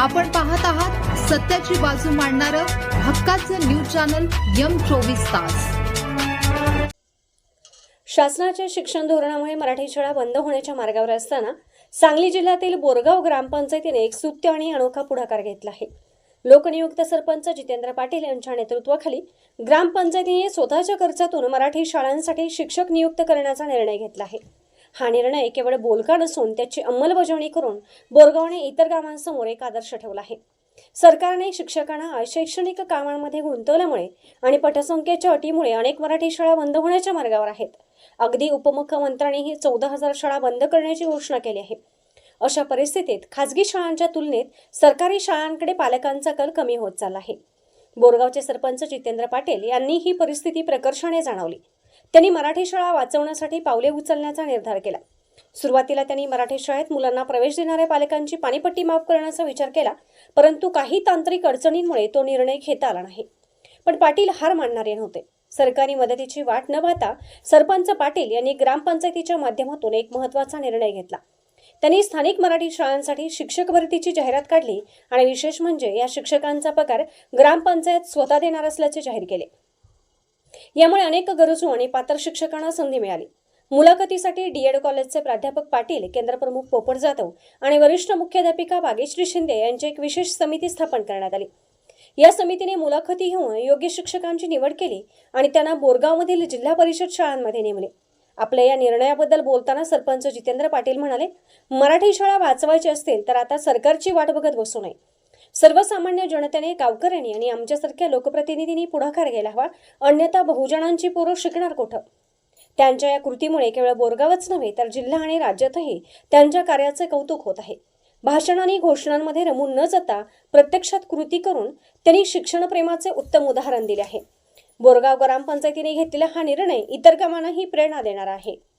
आपण पाहत आहात सत्याची बाजू मांडणारं हक्काचं न्यूज चॅनल यम चोवीस तास. शासनाच्या शिक्षण धोरणामुळे मराठी शाळा बंद होण्याच्या मार्गावर असताना सांगली जिल्ह्यातील बोरगाव ग्रामपंचायतीने एक सुत्य आणि अनोखा पुढाकार घेतला आहे. लोकनियुक्त सरपंच जितेंद्र पाटील यांच्या नेतृत्वाखाली ग्रामपंचायतीने स्वतःच्या खर्चातून मराठी शाळांसाठी शिक्षक नियुक्त करण्याचा निर्णय घेतला आहे. हा निर्णय केवळ बोलका नसून त्याची अंमलबजावणी करून बोरगावने इतर गावांसमोर एक आदर्श ठेवला आहे. सरकारने शिक्षकांना अशैक्षणिक कामांमध्ये गुंतवल्यामुळे आणि पटसंख्येच्या अटीमुळे अनेक मराठी शाळा बंद होण्याच्या मार्गावर आहेत. अगदी उपमुख्यमंत्र्यांनीही चौदा हजार शाळा बंद करण्याची घोषणा केली आहे. अशा परिस्थितीत खाजगी शाळांच्या तुलनेत सरकारी शाळांकडे पालकांचा कल कमी होत चालला आहे. बोरगावचे सरपंच जितेंद्र पाटील यांनी ही परिस्थिती प्रकर्षाने जाणवली. त्यांनी मराठी शाळा वाचवण्यासाठी पावले उचलण्याचा निर्धार केला. सुरुवातीला त्यांनी मराठी शाळेत मुलांना प्रवेश देणाऱ्या पालकांची पाणीपट्टी माफ करण्याचा विचार केला परंतु काही तांत्रिक अडचणींमुळे तो निर्णय घेता आला नाही. पण पाटील हार मानणारे नव्हते. सरकारी मदतीची वाट न पाहता सरपंच पाटील यांनी ग्रामपंचायतीच्या माध्यमातून एक महत्त्वाचा निर्णय घेतला. त्यांनी स्थानिक मराठी शाळांसाठी शिक्षक भरतीची जाहिरात काढली आणि विशेष म्हणजे या शिक्षकांचा पगार ग्रामपंचायत स्वतः देणार असल्याचे जाहीर केले. यामुळे अनेक गरजू आणि पात्र शिक्षकांना संधी मिळाली. मुलाखतीसाठी डीएड कॉलेजचे प्राध्यापक पाटील केंद्रप्रमुख पोपट जाधव आणि वरिष्ठ मुख्याध्यापिका बागेश्री शिंदे यांची एक विशेष समिती स्थापन करण्यात आली. या समितीने मुलाखती घेऊन योग्य शिक्षकांची निवड केली आणि त्यांना बोरगावमधील जिल्हा परिषद शाळांमध्ये नेमले. आपल्या या निर्णयाबद्दल बोलताना सरपंच जितेंद्र पाटील म्हणाले मराठी शाळा वाचवायची असतील तर आता सरकारची वाट बघत बसू नये. सर्वसामान्य जनतेने गावकऱ्यांनी आणि आमच्यासारख्या लोकप्रतिनिधींनी पुढाकार घ्यायला हवा. अन्यथा बहुजनांची पोरं शिकणार कुठं? त्यांच्या या कृतीमुळे केवळ बोरगावच नव्हे तर जिल्हा आणि राज्यातही त्यांच्या कार्याचे कौतुक होत आहे. भाषण आणि घोषणांमध्ये रमून न जाता प्रत्यक्षात कृती करून त्यांनी शिक्षणप्रेमाचे उत्तम उदाहरण दिले आहे. बोरगाव ग्रामपंचायतीने घेतलेला हा निर्णय इतर कामांनाही प्रेरणा देणारा आहे.